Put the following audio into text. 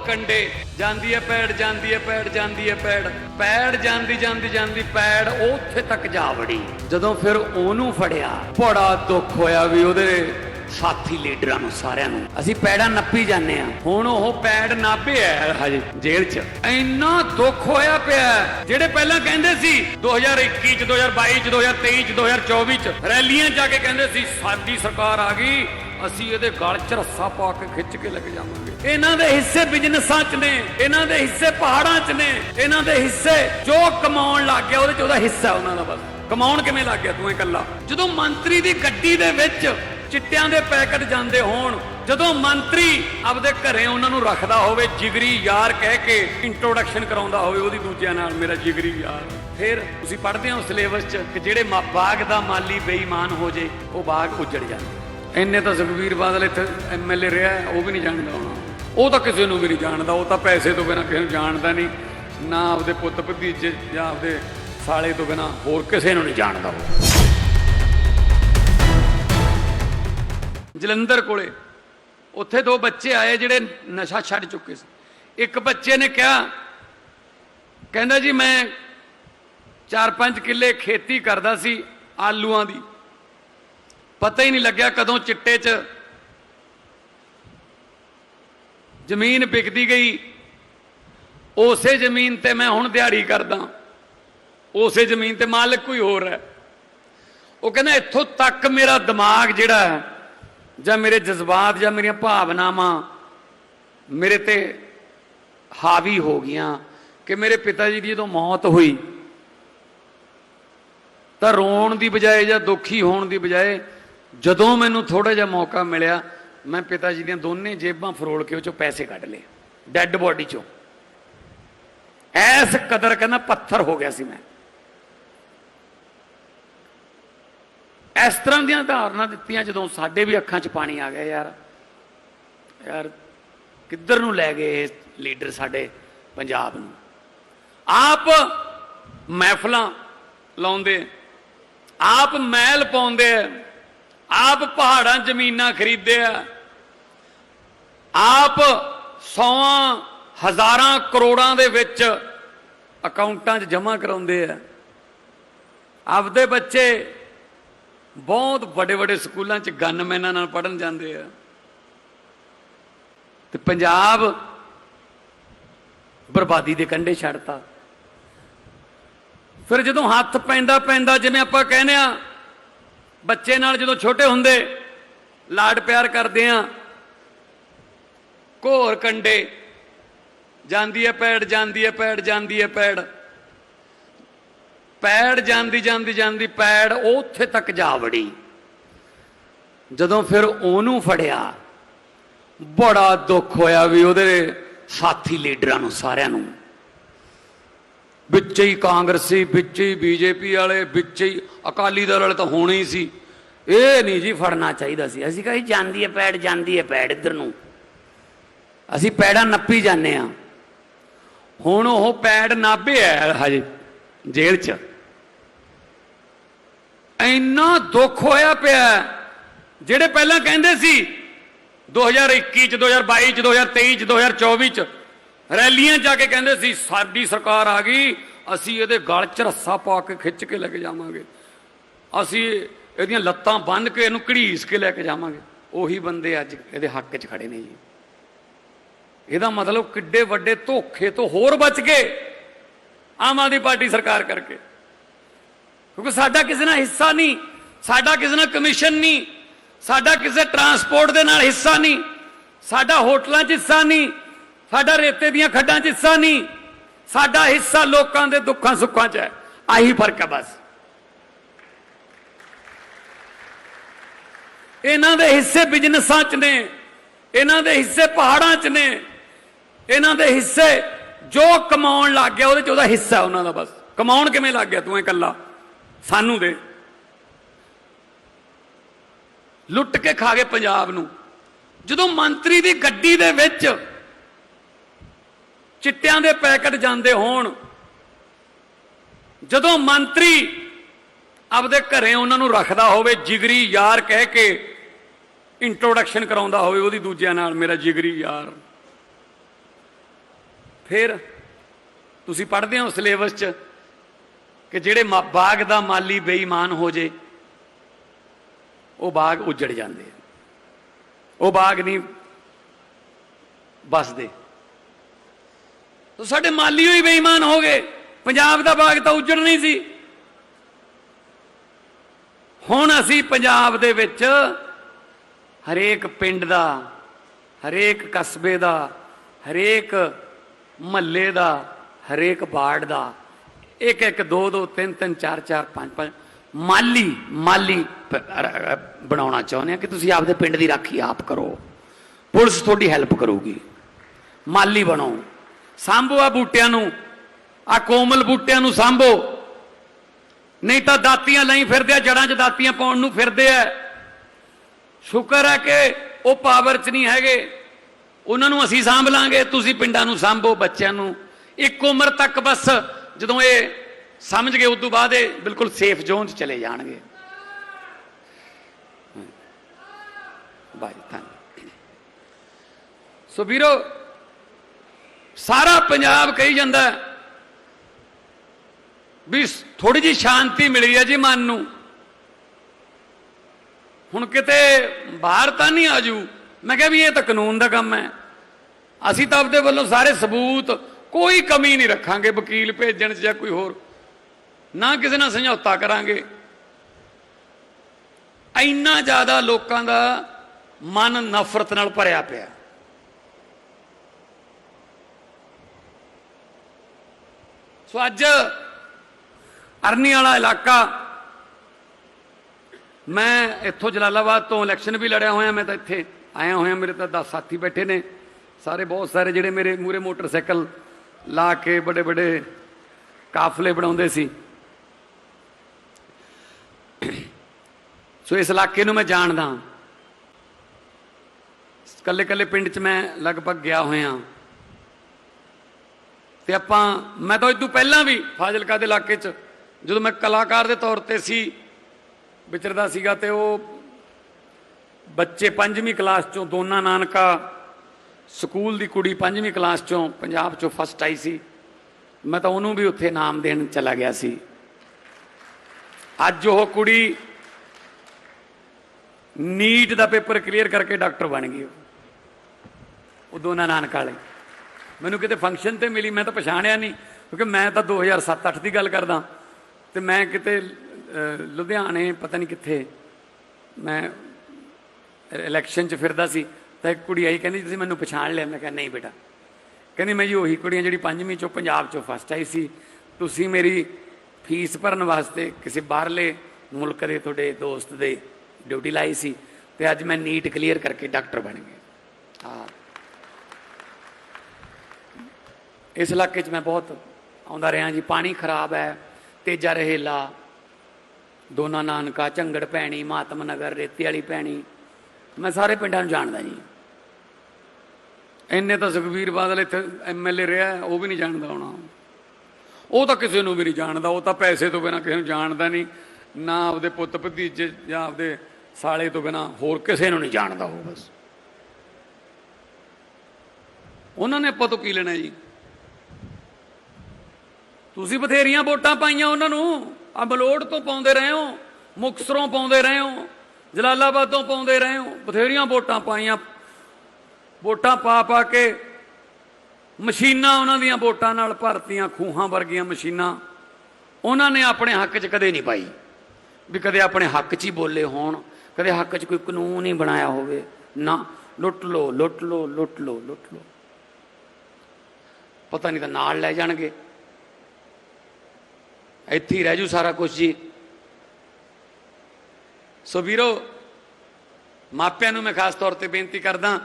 ਕੰਡੇ। ਜਾਂਦੀ ਐ ਪੈੜ, ਜਾਂਦੀ ਐ ਪੈੜ, ਜਾਂਦੀ ਐ ਪੈੜ। ਪੈੜ ਜਾਂਦੀ ਜਾਂਦੀ ਜਾਂਦੀ ਪੈੜ ਉੱਥੇ ਤੱਕ ਜਾ ਵੜੀ। ਜਦੋਂ ਫਿਰ ਉਹਨੂੰ ਫੜਿਆ, ਬੜਾ ਦੁੱਖ ਹੋਇਆ ਵੀ ਉਹਦੇ ਸਾਥੀ ਲੀਡਰਾਂ ਨੂੰ, ਸਾਰਿਆਂ ਨੂੰ। ਅਸੀਂ ਪੈੜਾਂ ਨੱਪੀ ਜਾਂਦੇ ਆ ਹੁਣ ਉਹ ਪੈੜ ਨਾਪੇ ਹਜੇ ਜੇਲ੍ਹ 'ਚ। ਇੰਨਾ ਦੁੱਖ ਹੋਇਆ ਪਿਆ ਜਿਹੜੇ ਪਹਿਲਾਂ ਕਹਿੰਦੇ ਸੀ 2021 ਚ 2022 ਚ 2023 ਚ 2024 ਚ, ਰੈਲੀਆਂ 'ਚ ਜਾ ਕੇ ਕਹਿੰਦੇ ਸੀ, ਸਾਡੀ ਸਰਕਾਰ ਆ ਗਈ ਅਸੀਂ ਇਹਦੇ ਗਲ 'ਚ ਰੱਸਾ ਪਾ ਕੇ ਖਿੱਚ ਕੇ ਲੈ ਕੇ ਜਾਵਾਂਗੇ। ਇਹਨਾਂ ਦੇ ਹਿੱਸੇ ਬਿਜ਼ਨਸਾਂ 'ਚ ਨੇ, ਇਹਨਾਂ ਦੇ ਹਿੱਸੇ ਪਹਾੜਾਂ 'ਚ ਨੇ, ਇਹਨਾਂ ਦੇ ਹਿੱਸੇ ਜੋ ਕਮਾਉਣ ਲੱਗ ਗਿਆ, ਉਹਦੇ 'ਚ ਉਹਦਾ ਹਿੱਸਾ ਉਹਨਾਂ ਦਾ ਬਸ। ਕਮਾਉਣ ਕਿਵੇਂ ਲੱਗ ਗਿਆ ਤੂੰ ਇਕੱਲਾ? ਜਦੋਂ ਮੰਤਰੀ ਦੀ ਗੱਡੀ ਦੇ ਵਿੱਚ ਚਿੱਟਿਆਂ ਦੇ ਪੈਕਟ ਜਾਂਦੇ ਹੋਣ, ਜਦੋਂ ਮੰਤਰੀ ਆਪਦੇ ਘਰੇ ਉਹਨਾਂ ਨੂੰ ਰੱਖਦਾ ਹੋਵੇ, ਜਿਗਰੀ ਯਾਰ ਕਹਿ ਕੇ ਇੰਟਰੋਡਕਸ਼ਨ ਕਰਾਉਂਦਾ ਹੋਵੇ ਉਹਦੀ ਦੂਜਿਆਂ ਨਾਲ, ਮੇਰਾ ਜਿਗਰੀ ਯਾਰ। ਫਿਰ ਤੁਸੀਂ ਪੜ੍ਹਦੇ ਹੋ ਸਿਲੇਬਸ 'ਚ ਕਿ ਜਿਹੜੇ ਬਾਗ ਦਾ ਮਾਲੀ ਬੇਈਮਾਨ ਹੋ ਜੇ, ਉਹ ਬਾਗ ਉੱਜੜ ਜਾਂਦਾ। ਇੰਨੇ ਤਾਂ ਸੁਖਬੀਰ ਬਾਦਲ ਇੱਥੇ ਐਮਐਲਏ ਰਿਹਾ, ਉਹ ਵੀ ਨਹੀਂ ਜਾਣਦਾ ਹੋਣਾ। ਉਹ ਤਾਂ ਕਿਸੇ ਨੂੰ ਵੀ ਨਹੀਂ ਜਾਣਦਾ, ਉਹ ਤਾਂ ਪੈਸੇ ਤੋਂ ਬਿਨਾਂ ਕਿਸੇ ਨੂੰ ਜਾਣਦਾ ਨਹੀਂ। ਨਾ ਆਪਦੇ ਪੁੱਤ ਭਤੀਜੇ ਜਾਂ ਆਪਦੇ ਸਾਲੇ ਤੋਂ ਬਿਨਾਂ ਹੋਰ ਕਿਸੇ ਨੂੰ ਨਹੀਂ ਜਾਣਦਾ ਉਹ। ਜਲੰਧਰ ਕੋਲੇ ਉੱਥੇ ਦੋ ਬੱਚੇ ਆਏ ਜਿਹੜੇ ਨਸ਼ਾ ਛੱਡ ਚੁੱਕੇ ਸੀ। ਇੱਕ ਬੱਚੇ ਨੇ ਕਿਹਾ, ਕਹਿੰਦਾ ਜੀ, ਮੈਂ 4-5 ਕਿੱਲੇ ਖੇਤੀ ਕਰਦਾ ਸੀ ਆਲੂਆਂ ਦੀ। ਪਤਾ ਹੀ ਨਹੀਂ ਲੱਗਿਆ ਕਦੋਂ ਚਿੱਟੇ 'ਚ ਜ਼ਮੀਨ ਵਿਕਦੀ ਗਈ। ਉਸੇ ਜ਼ਮੀਨ ਤੇ ਮੈਂ ਹੁਣ ਦਿਹਾੜੀ ਕਰਦਾ। ਉਸੇ ਜ਼ਮੀਨ ਤੇ ਮਾਲਕ ਕੋਈ ਹੋਰ ਹੈ। ਉਹ ਕਹਿੰਦਾ, ਇੱਥੋਂ ਤੱਕ ਮੇਰਾ ਦਿਮਾਗ ਜਿਹੜਾ ਹੈ, ਜਾਂ ਮੇਰੇ ਜਜ਼ਬਾਤ, ਜਾਂ ਮੇਰੀਆਂ ਭਾਵਨਾਵਾਂ ਮੇਰੇ ਤੇ ਹਾਵੀ ਹੋ ਗਈਆਂ ਕਿ ਮੇਰੇ ਪਿਤਾ ਜੀ ਦੀ ਜਦੋਂ ਮੌਤ ਹੋਈ, ਤਾਂ ਰੋਣ ਦੀ ਬਜਾਏ ਜਾਂ ਦੁਖੀ ਹੋਣ ਦੀ ਬਜਾਏ ਜਦੋਂ ਮੈਨੂੰ ਥੋੜਾ ਜਿਹਾ ਮੌਕਾ ਮਿਲਿਆ, ਮੈਂ ਪਿਤਾ ਜੀ ਦੀਆਂ ਦੋਨੇ ਜੇਬਾਂ ਫਰੋਲ ਕੇ ਉਹ ਚੋਂ ਪੈਸੇ ਕੱਢ ਲਏ, ਡੈੱਡ ਬੋਡੀ ਚੋਂ। ਐਸ ਕਦਰ ਕਹਿੰਦਾ ਪੱਥਰ ਹੋ ਗਿਆ ਸੀ ਮੈਂ। ਇਸ ਤਰ੍ਹਾਂ ਦੀਆਂ ਧਾਰਨਾ ਦਿੱਤੀਆਂ ਜਦੋਂ ਸਾਡੇ ਵੀ ਅੱਖਾਂ 'ਚ ਪਾਣੀ ਆ ਗਿਆ, ਯਾਰ। ਯਾਰ, ਕਿੱਧਰ ਨੂੰ ਲੈ ਗਏ ਇਹ ਲੀਡਰ ਸਾਡੇ ਪੰਜਾਬ ਨੂੰ? ਆਪ ਮਹਿਫਲਾਂ ਲਾਉਂਦੇ, ਆਪ ਮਹਿਲ ਪਾਉਂਦੇ ਆਪ ਪਹਾੜਾਂ ਜ਼ਮੀਨਾਂ ਖਰੀਦਦੇ ਆ। ਆਪ ਸੌਆਂ, ਹਜ਼ਾਰਾਂ ਕਰੋੜਾਂ ਦੇ ਵਿੱਚ ਅਕਾਊਂਟਾਂ 'ਚ ਜਮ੍ਹਾਂ ਕਰਾਉਂਦੇ ਆ। ਆਪਦੇ ਬੱਚੇ ਬਹੁਤ ਵੱਡੇ ਵੱਡੇ ਸਕੂਲਾਂ 'ਚ ਗਨਮੈਨਾਂ ਨਾਲ ਪੜਨ ਜਾਂਦੇ ਆ। ਤੇ ਪੰਜਾਬ ਬਰਬਾਦੀ ਦੇ ਕੰਢੇ ਛੱਡਤਾ। ਫਿਰ ਜਦੋਂ ਹੱਥ ਪੈਂਦਾ ਪੈਂਦਾ ਜਿਵੇਂ ਆਪਾਂ ਕਹਿੰਦੇ ਆ ਬੱਚੇ ਨਾਲ ਜਦੋਂ ਛੋਟੇ ਹੁੰਦੇ, ਲਾਡ ਪਿਆਰ ਕਰਦੇ ਆ। ਘੋਰ ਕੰਡੇ, ਜਾਂਦੀ ਹੈ ਪੈੜ, ਜਾਂਦੀ ਹੈ ਪੈੜ, ਜਾਂਦੀ ਹੈ ਪੈੜ। ਪੈੜ ਜਾਂਦੀ ਜਾਂਦੀ ਜਾਂਦੀ, ਪੈੜ, ਉਹ ਉੱਥੇ ਤੱਕ ਜਾ ਵੜੀ। ਜਦੋਂ ਫਿਰ ਉਹਨੂੰ ਫੜਿਆ, ਬੜਾ ਦੁੱਖ ਹੋਇਆ ਵੀ ਉਹਦੇ ਸਾਥੀ ਲੀਡਰਾਂ ਨੂੰ, ਸਾਰਿਆਂ ਨੂੰ। ਵਿੱਚ ਹੀ ਕਾਂਗਰਸੀ ਵਿੱਚ ਹੀ ਬੀਜੇਪੀ ਵਾਲੇ, ਵਿੱਚ ਹੀ ਅਕਾਲੀ ਦਲ ਵਾਲੇ ਤਾਂ ਹੋਣੇ ਹੀ ਸੀ। ਇਹ ਨਹੀਂ ਜੀ ਫੜਨਾ ਚਾਹੀਦਾ ਸੀ। ਅਸੀਂ ਕਹੀ ਜਾਂਦੀ ਹੈ ਪੈੜ, ਜਾਂਦੀ ਹੈ ਪੈੜ ਇੱਧਰ ਨੂੰ। ਅਸੀਂ ਪੈੜਾਂ ਨੱਪੀ ਜਾਂਦੇ ਆ ਹੁਣ ਉਹ ਪੈੜ ਨਾਭੇ ਆ ਹਜੇ ਜੇਲ੍ਹ 'ਚ। ਇੰਨਾ ਦੁੱਖ ਹੋਇਆ ਪਿਆ ਜਿਹੜੇ ਪਹਿਲਾਂ ਕਹਿੰਦੇ ਸੀ 2021 ਚ 2022 ਚ 2023 ਚ 2024 ਚ ਰੈਲੀਆਂ 'ਚ ਜਾ ਕੇ ਕਹਿੰਦੇ ਸੀ, ਸਾਡੀ ਸਰਕਾਰ ਆ ਗਈ, ਅਸੀਂ ਇਹਦੇ ਗਲ 'ਚ ਰੱਸਾ ਪਾ ਕੇ ਖਿੱਚ ਕੇ ਲੈ ਕੇ ਜਾਵਾਂਗੇ। ਅਸੀਂ ਇਹਦੀਆਂ ਲੱਤਾਂ ਬੰਨ੍ਹ ਕੇ ਇਹਨੂੰ ਘੜੀਸ ਕੇ ਲੈ ਕੇ ਜਾਵਾਂਗੇ। ਉਹੀ ਬੰਦੇ ਅੱਜ ਇਹਦੇ ਹੱਕ 'ਚ ਖੜੇ ਨੇ ਜੀ। ਇਹਦਾ ਮਤਲਬ ਕਿੱਡੇ ਵੱਡੇ ਧੋਖੇ ਤੋਂ ਹੋਰ ਬਚ ਗਏ ਆਮ ਆਦਮੀ ਪਾਰਟੀ ਸਰਕਾਰ ਕਰਕੇ। ਕਿਉਂਕਿ ਸਾਡਾ ਕਿਸੇ ਨਾਲ ਹਿੱਸਾ ਨਹੀਂ, ਸਾਡਾ ਕਿਸੇ ਨਾਲ ਕਮਿਸ਼ਨ ਨਹੀਂ, ਸਾਡਾ ਕਿਸੇ ਟਰਾਂਸਪੋਰਟ ਦੇ ਨਾਲ ਹਿੱਸਾ ਨਹੀਂ, ਸਾਡਾ ਹੋਟਲਾਂ 'ਚ ਹਿੱਸਾ ਨਹੀਂ ਸਾਡਾ ਰੇਤੇ ਦੀਆਂ ਖੱਡਾਂ 'ਚ ਹਿੱਸਾ ਨਹੀਂ। ਸਾਡਾ ਹਿੱਸਾ ਲੋਕਾਂ ਦੇ ਦੁੱਖਾਂ ਸੁੱਖਾਂ 'ਚ ਹੈ। ਆਹੀ ਫ਼ਰਕ ਹੈ ਬਸ। ਇਹਨਾਂ ਦੇ ਹਿੱਸੇ ਬਿਜ਼ਨਸਾਂ 'ਚ ਨੇ। ਇਹਨਾਂ ਦੇ ਹਿੱਸੇ ਪਹਾੜਾਂ 'ਚ ਨੇ। ਇਹਨਾਂ ਦੇ ਹਿੱਸੇ ਜੋ ਕਮਾਉਣ ਲੱਗ ਗਿਆ, ਉਹਦੇ 'ਚ ਉਹਦਾ ਹਿੱਸਾ ਉਹਨਾਂ ਦਾ ਬਸ। ਕਮਾਉਣ ਕਿਵੇਂ ਲੱਗ ਗਿਆ ਤੂੰ ਇਕੱਲਾ? ਸਾਨੂੰ ਦੇ। ਲੁੱਟ ਕੇ ਖਾ ਗਏ ਪੰਜਾਬ ਨੂੰ। ਜਦੋਂ ਮੰਤਰੀ ਦੀ ਗੱਡੀ ਦੇ ਵਿੱਚ ਚਿੱਟਿਆਂ ਦੇ ਪੈਕਟ ਜਾਂਦੇ ਹੋਣ। ਜਦੋਂ ਮੰਤਰੀ ਆਪਦੇ ਘਰੇ ਉਹਨਾਂ ਨੂੰ ਰੱਖਦਾ ਹੋਵੇ, ਜਿਗਰੀ ਯਾਰ ਕਹਿ ਕੇ ਇੰਟਰੋਡਕਸ਼ਨ ਕਰਾਉਂਦਾ ਹੋਵੇ, ਉਹਦੀ ਦੂਜਿਆਂ ਨਾਲ, ਮੇਰਾ ਜਿਗਰੀ ਯਾਰ। ਫਿਰ ਤੁਸੀਂ ਪੜ੍ਹਦੇ ਹੋ ਸਿਲੇਬਸ 'ਚ ਕਿ ਜਿਹੜੇ ਮਾ- ਬਾਗ ਦਾ ਮਾਲੀ ਬੇਈਮਾਨ ਹੋ ਜੇ, ਉਹ ਬਾਗ ਉਜੜ ਜਾਂਦੇ ਉਹ ਬਾਗ ਨਹੀਂ ਬਸਦੇ ਤਾਂ ਸਾਡੇ ਮਾਲੀ ਹੋਈ ਬੇਈਮਾਨ ਹੋ ਗਏ। ਪੰਜਾਬ ਦਾ ਬਾਗ ਤਾਂ ਉਜੜ ਨਹੀਂ ਸੀ। ਹੁਣ ਅਸੀਂ ਪੰਜਾਬ ਦੇ ਵਿੱਚ ਹਰੇਕ ਪਿੰਡ ਦਾ, ਹਰੇਕ ਕਸਬੇ ਦਾ, ਹਰੇਕ ਮਹੱਲੇ ਦਾ, ਹਰੇਕ ਵਾਰਡ ਦਾ, ਇੱਕ ਇੱਕ ਦੋ ਦੋ ਤਿੰਨ ਤਿੰਨ ਚਾਰ ਚਾਰ ਪੰਜ ਪੰਜ ਮਾਲੀ ਮਾਲੀ ਬਣਾਉਣਾ ਚਾਹੁੰਦੇ ਆ ਕਿ ਤੁਸੀਂ ਆਪਦੇ ਪਿੰਡ ਦੀ ਰਾਖੀ ਆਪ ਕਰੋ। ਪੁਲਿਸ ਤੁਹਾਡੀ ਹੈਲਪ ਕਰੂਗੀ। ਮਾਲੀ ਬਣੋ। ਸਾਂਭੋ ਆ ਬੂਟਿਆਂ ਨੂੰ। ਆ ਕੋਮਲ ਬੂਟਿਆਂ ਨੂੰ ਸਾਂਭੋ। ਨਹੀਂ ਤਾਂ ਦਾਤੀਆਂ ਲਈ ਫਿਰਦੇ ਆ ਜੜਾਂ 'ਚ ਦਾਤੀਆਂ ਪਾਉਣ ਨੂੰ ਫਿਰਦੇ ਆ। ਸ਼ੁਕਰ ਹੈ ਕਿ ਉਹ ਪਾਵਰ 'ਚ ਨਹੀਂ ਹੈਗੇ। ਉਹਨਾਂ ਨੂੰ ਅਸੀਂ ਸਾਂਭ ਲਾਂਗੇ, ਤੁਸੀਂ ਪਿੰਡਾਂ ਨੂੰ ਸਾਂਭੋ, ਬੱਚਿਆਂ ਨੂੰ। ਇੱਕ ਉਮਰ ਤੱਕ ਬਸ, ਜਦੋਂ ਇਹ ਸਮਝ ਗਏ, ਉਦੋਂ ਬਾਅਦ ਇਹ ਬਿਲਕੁਲ ਸੇਫ ਜ਼ੋਨ 'ਚ ਚਲੇ ਜਾਣਗੇ। ਬਾਈ, ਧੰਨ। ਸੋ ਵੀਰੋ ਸਾਰਾ ਪੰਜਾਬ ਕਹੀ ਜਾਂਦਾ ਵੀ ਥੋੜੀ ਜੀ ਸ਼ਾਂਤੀ ਮਿਲੀ ਹੈ ਜੀ ਮਨ ਨੂੰ। ਹੁਣ ਕਿਤੇ ਬਾਹਰ ਤਾਂ ਨਹੀਂ ਆਜੂ। ਮੈਂ ਕਿਹਾ ਵੀ ਇਹ ਤਾਂ ਕਾਨੂੰਨ ਦਾ ਕੰਮ ਹੈ। ਅਸੀਂ ਤਾਂ ਆਪਦੇ ਵੱਲੋਂ ਸਾਰੇ ਸਬੂਤ ਕੋਈ ਕਮੀ ਨਹੀਂ ਰੱਖਾਂਗੇ, ਵਕੀਲ ਭੇਜਣ 'ਚ ਜਾਂ ਕੋਈ ਹੋਰ। ਨਾ ਕਿਸੇ ਨਾਲ ਸਮਝੌਤਾ ਕਰਾਂਗੇ। ਇੰਨਾ ਜ਼ਿਆਦਾ ਲੋਕਾਂ ਦਾ ਮਨ ਨਫ਼ਰਤ ਨਾਲ ਭਰਿਆ ਪਿਆ। ਸੋ ਅੱਜ ਅਰਨੀ ਵਾਲਾ ਇਲਾਕਾ, ਮੈਂ ਇੱਥੋਂ ਜਲਾਲਾਬਾਦ ਤੋਂ ਇਲੈਕਸ਼ਨ ਵੀ ਲੜਿਆ ਹੋਇਆ, ਮੈਂ ਤਾਂ ਇੱਥੇ ਆਇਆ ਹੋਇਆ, ਮੇਰੇ ਤਾਂ 10 ਸਾਥੀ ਬੈਠੇ ਨੇ। ਸਾਰੇ ਬਹੁਤ ਸਾਰੇ ਜਿਹੜੇ ਮੇਰੇ ਮੂਰੇ ਮੋਟਰਸਾਈਕਲ ਲਾ ਕੇ ਬੜੇ ਬੜੇ ਕਾਫਲੇ ਬਣਾਉਂਦੇ ਸੀ। ਸੋ ਇਸ ਇਲਾਕੇ ਨੂੰ ਮੈਂ ਜਾਣਦਾ। ਕੱਲੇ ਕੱਲੇ ਪਿੰਡ 'ਚ ਮੈਂ ਲਗਭਗ ਗਿਆ ਹੋਇਆ। ਤੇ ਆਪਾਂ, ਮੈਂ ਤਾਂ ਇਦੋਂ ਪਹਿਲਾਂ ਵੀ ਫਾਜ਼ਿਲਕਾ ਦੇ ਇਲਾਕੇ 'ਚ, ਜਦੋਂ ਮੈਂ ਕਲਾਕਾਰ ਦੇ ਤੌਰ ਤੇ ਸੀ, ਵਿਚਰਦਾ ਸੀਗਾ ਤੇ ਉਹ ਬੱਚੇ ਪੰਜਵੀਂ ਕਲਾਸ ਚੋਂ ਦੋਨਾ ਨਾਨਕਾ, ਸਕੂਲ ਦੀ ਕੁੜੀ ਪੰਜਵੀਂ ਕਲਾਸ ਚੋਂ ਪੰਜਾਬ ਚੋਂ ਫਸਟ ਆਈ ਸੀ। ਮੈਂ ਤਾਂ ਉਹਨੂੰ ਵੀ ਉੱਥੇ ਨਾਮ ਦੇਣ ਚਲਾ ਗਿਆ ਸੀ। ਅੱਜ ਉਹ ਕੁੜੀ ਨੀਟ ਦਾ ਪੇਪਰ ਕਲੀਅਰ ਕਰਕੇ ਡਾਕਟਰ ਬਣ ਗਈ ਉਹ। ਉਹ ਦੋਨਾ ਨਾਨਕ ਵਾਲੇ। ਮੈਨੂੰ ਕਿਤੇ ਫੰਕਸ਼ਨ ਤੇ ਮਿਲੀ, ਮੈਂ ਤਾਂ ਪਛਾਣਿਆ ਨਹੀਂ, ਕਿਉਂਕਿ ਮੈਂ ਤਾਂ 2007-8 ਦੀ ਗੱਲ ਕਰਦਾ। ਤੇ ਮੈਂ ਕਿਤੇ ਲੁਧਿਆਣੇ, ਪਤਾ ਨਹੀਂ ਕਿੱਥੇ, ਮੈਂ ਇਲੈਕਸ਼ਨ 'ਚ ਫਿਰਦਾ ਸੀ, ਤਾਂ ਇੱਕ ਕੁੜੀ ਆਈ, ਕਹਿੰਦੀ ਤੁਸੀਂ ਮੈਨੂੰ ਪਛਾਣ ਲਿਆ, ਮੈਂ ਕਿਹਾ ਨਹੀਂ ਬੇਟਾ। ਕਹਿੰਦੀ ਮੈਂ ਜੀ ਉਹੀ ਕੁੜੀਆਂ ਜਿਹੜੀ ਪੰਜਵੀਂ ਚੋਂ ਪੰਜਾਬ ਚੋਂ ਫਸਟ ਆਈ ਸੀ, ਤੁਸੀਂ ਮੇਰੀ ਫੀਸ ਭਰਨ ਵਾਸਤੇ ਕਿਸੇ ਬਾਹਰਲੇ ਮੁਲਕ ਦੇ, ਤੁਹਾਡੇ ਦੋਸਤ ਦੇ ਡਿਊਟੀ ਲਾਈ ਸੀ, ਤੇ ਅੱਜ ਮੈਂ ਨੀਟ ਕਲੀਅਰ ਕਰਕੇ ਡਾਕਟਰ ਬਣ ਗਿਆ। ਹਾਂ। ਇਸ ਇਲਾਕੇ 'ਚ ਮੈਂ ਬਹੁਤ ਆਉਂਦਾ ਰਿਹਾ ਜੀ, ਪਾਣੀ ਖਰਾਬ ਹੈ, ਤੇਜਾ ਰਹੇਲਾ, ਦੋਨਾ ਨਾਨਕਾ, ਝੰਗੜ ਪੈਣੀ ਮਾਤਮ ਨਗਰ, ਰੇਤੇ ਵਾਲੀ ਪੈਣੀ ਮੈਂ ਸਾਰੇ ਪਿੰਡਾਂ ਨੂੰ ਜਾਣਦਾ ਜੀ। ਇੰਨੇ ਤਾਂ ਸੁਖਵੀਰ ਬਾਦਲ ਇੱਥੇ ਐਮਐਲਏ ਰਿਹਾ, ਉਹ ਵੀ ਨਹੀਂ ਜਾਣਦਾ ਹੋਣਾ। ਉਹ ਤਾਂ ਕਿਸੇ ਨੂੰ ਵੀ ਨਹੀਂ ਜਾਣਦਾ, ਉਹ ਤਾਂ ਪੈਸੇ ਤੋਂ ਬਿਨਾ ਕਿਸੇ ਨੂੰ ਜਾਣਦਾ ਨਹੀਂ, ਨਾ ਆਪਦੇ ਪੁੱਤ ਭਤੀਜੇ ਜਾਂ ਆਪਦੇ ਸਾਲੇ ਤੋਂ ਬਿਨਾ ਹੋਰ ਕਿਸੇ ਨੂੰ ਨਹੀਂ ਜਾਣਦਾ ਉਹ ਬਸ। ਉਹਨਾਂ ਨੇ ਆਪਾਂ ਤੋਂ ਕੀ ਲੈਣਾ ਜੀ? ਤੁਸੀਂ ਬਥੇਰੀਆਂ ਵੋਟਾਂ ਪਾਈਆਂ ਉਹਨਾਂ ਨੂੰ। ਆ ਬਲੋੜ ਤੋਂ ਪਾਉਂਦੇ ਰਹੇ ਹੋ, ਮੁਕਸਰੋਂ ਪਾਉਂਦੇ ਰਹੇ ਹੋ, ਜਲਾਲਾਬਾਦ ਤੋਂ ਪਾਉਂਦੇ ਰਹੇ ਹੋ, ਬਥੇਰੀਆਂ ਵੋਟਾਂ ਪਾਈਆਂ। ਵੋਟਾਂ ਪਾ ਪਾ ਕੇ ਮਸ਼ੀਨਾਂ ਉਹਨਾਂ ਦੀਆਂ ਵੋਟਾਂ ਨਾਲ ਭਰਤੀਆਂ, ਖੂਹਾਂ ਵਰਗੀਆਂ ਮਸ਼ੀਨਾਂ। ਉਹਨਾਂ ਨੇ ਆਪਣੇ ਹੱਕ 'ਚ ਕਦੇ ਨਹੀਂ ਪਾਈ ਵੀ ਕਦੇ ਆਪਣੇ ਹੱਕ 'ਚ ਹੀ ਬੋਲੇ ਹੋਣ, ਕਦੇ ਹੱਕ 'ਚ ਕੋਈ ਕਾਨੂੰਨ ਹੀ ਬਣਾਇਆ ਹੋਵੇ। ਨਾ, ਲੁੱਟ ਲੋ ਲੁੱਟ ਲੋ ਲੁੱਟ ਲੋ ਲੁੱਟ ਲੋ ਪਤਾ ਨਹੀਂ ਤਾਂ ਨਾਲ ਲੈ ਜਾਣਗੇ। ਇੱਥੇ ਹੀ ਰਹਿ ਜੂ ਸਾਰਾ ਕੁਝ ਜੀ। ਸੋ ਵੀਰੋ, ਮਾਪਿਆਂ ਨੂੰ ਮੈਂ ਖਾਸ ਤੌਰ ਤੇ ਬੇਨਤੀ ਕਰਦਾ